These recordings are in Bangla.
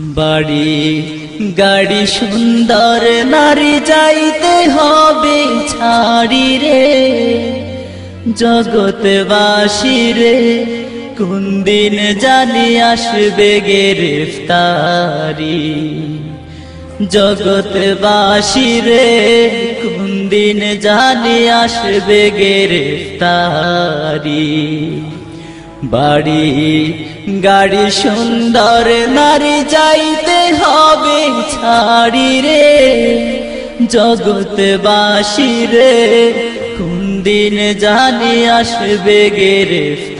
বাড়ি, গাড়ি সুন্দর, নারী যাইতে হবে, ছাড়ি রে। জগৎবাসী রে, কোন দিন জানি আসবে গ্রেফতারি। জগৎবাসী রে, কোন দিন জানি আসবে গ্রেফতারি। বাড়ি, গাড়ি সুন্দর, নারী যাইতে হবে, ছাড়ি রে। জগৎবাসী রে, কোন দিন জানি আসবে গ্রেফতারি।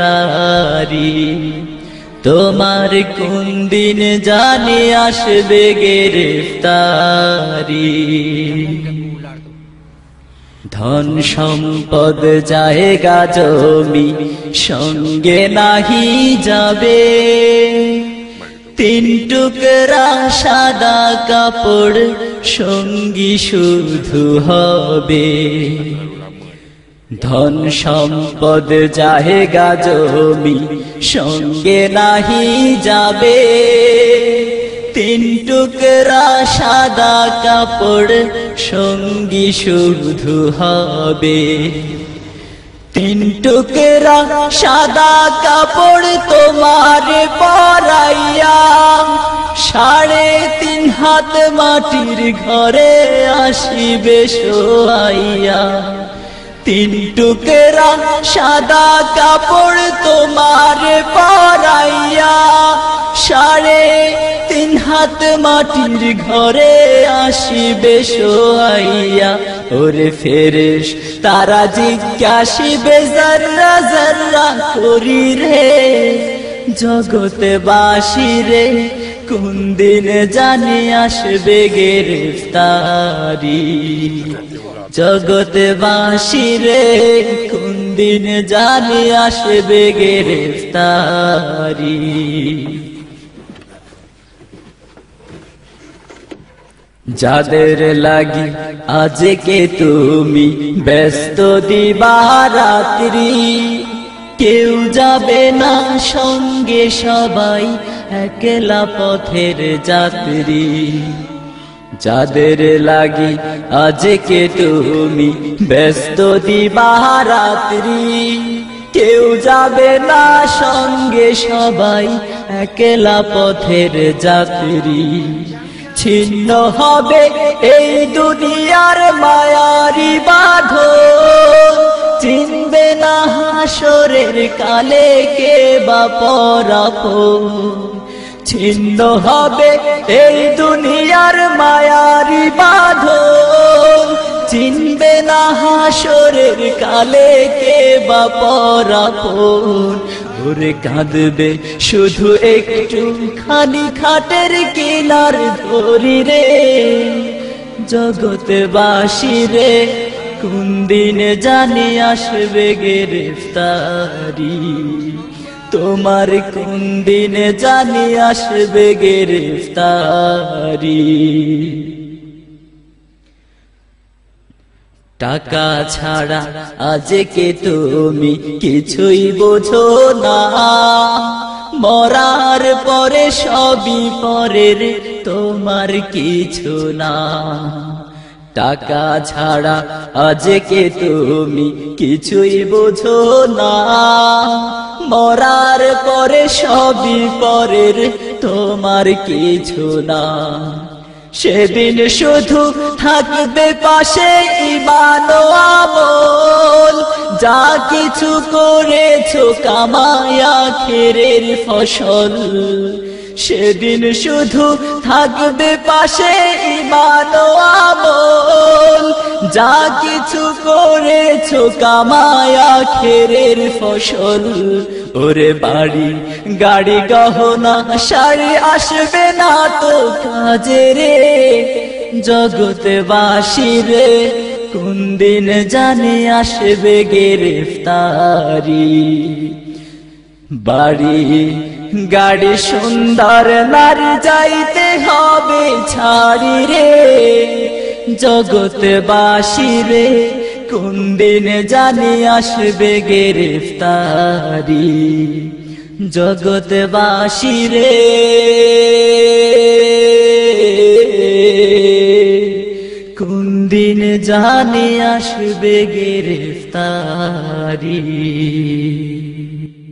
তোমার কোন দিন জানি আসবে গ্রেফতারি। ধন সম্পদ জায়গা জমি সঙ্গে নাহি যাবে। তিন টুকরা সাদা কাপড় সঙ্গী শুধু হবে। ধন সম্পদ জায়গা জমি সঙ্গে নাহি যাবে। তিন টুকরা সাদা কাপড় সঙ্গী শুধু হবে। তিন টুকরা সাদা কাপড় তোমার পরাইয়া, সাড়ে তিন হাত মাটির ঘরে আসিবে সোয়াইয়া তিন টুকরা সাদা কাপড় তোমার পরাইয়া, সাড়ে হাত মাটির ঘরে আসিবে সোয়াইয়া ওরে ফেরেশ, তারা জিজ্ঞাসিবে, জর্রা জর্রা, করি রে জগতে বাসি রে, কোন দিন জানি আসবে গ্রেফতারি? জগতে বাসি রে, কোন দিন জানি আসবে গ্রেফতারি? যাদের লাগি আজকে তুমি ব্যস্ত দিবারাত্রি কেউ যাবে না সঙ্গে সবাই, একলা পথের যাত্রী। যাদের লাগি আজকে তুমি ব্যস্ত দিবারাত্রি কেউ যাবে না সঙ্গে সবাই, একলা পথের যাত্রী। ছিন্ন হবে এই দুনিয়ার মায়ারি বাঁধ চিনবে না হাসরের কালে কে বা পরাপ ছিন্ন হবে এই দুনিয়ার মায়ারি বাঁধ চিনবে না হাসরের কালে কে বা পরাপন। ওরে কাঁদবে শুধু একটু। খালি খাটের কিনার ধরি রে। জগতে বাসি রে, কোন দিন জানি আসবে গ্রেফতারি? তোমার কোন দিন জানি আসবে গ্রেফতারি? টাকা ছাড়া আজকে তুমি কিছুই বোঝো না। মরার পরে সবই পরের, তোমার কিছু না। টাকা ছাড়া আজকে তুমি কিছুই বোঝো না। মরার পরে সবই পরের, তোমার কিছু না। সেদিন শুধু থাকবে পাশে ইমান আমল যা কিছু করেছ কামায়া খেরের ফসল। সেদিন শুধু থাকবে পাশে ইমান আমল। যা কিছু করেছ কামায়া খেরের ফসল। ওরে বাড়ি, গাড়ি, গহনা সারি আসবে না তো কাজে রে। জগতে বাসি রে, কোন দিন জানি আসবে গ্রেফতারি। বাড়ি গাড়ি সুন্দর নারী যাইতে হবে, ছাড়ি রে। জগৎবাসী রে, কোন দিন জানি আসবে গ্রেফতারি। বাসি রে। কোন দিন জানি আসবে গ্রেফতারি।